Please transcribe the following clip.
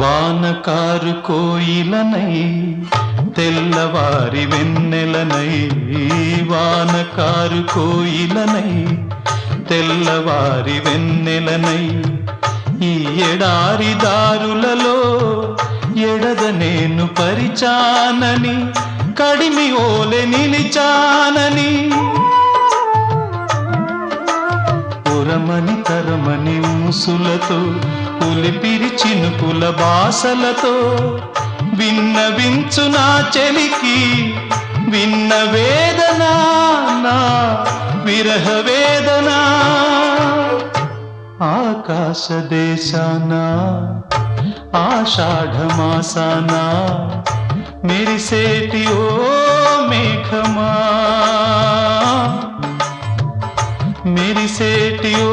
వానకారు కోయిలనై తెల్లవారి వెన్నెలనై వానకారు కోయిలనై తెల్లవారి వెన్నెలనై. ఈ ఎడారి దారులలో ఎడద నేను పరిచానని కడిమి ఓలెని ఉరమని ముసులతో ఉలిపిరి చినుకుల బాసలతో విన్నవించు నా చెలికి విన్న వేదన నా విరహ వేదన. ఆకాశ దేశాన ఆషాఢమాసాన మెరిసేటి ఓ మేఘమా. మెరిసేటి ఓ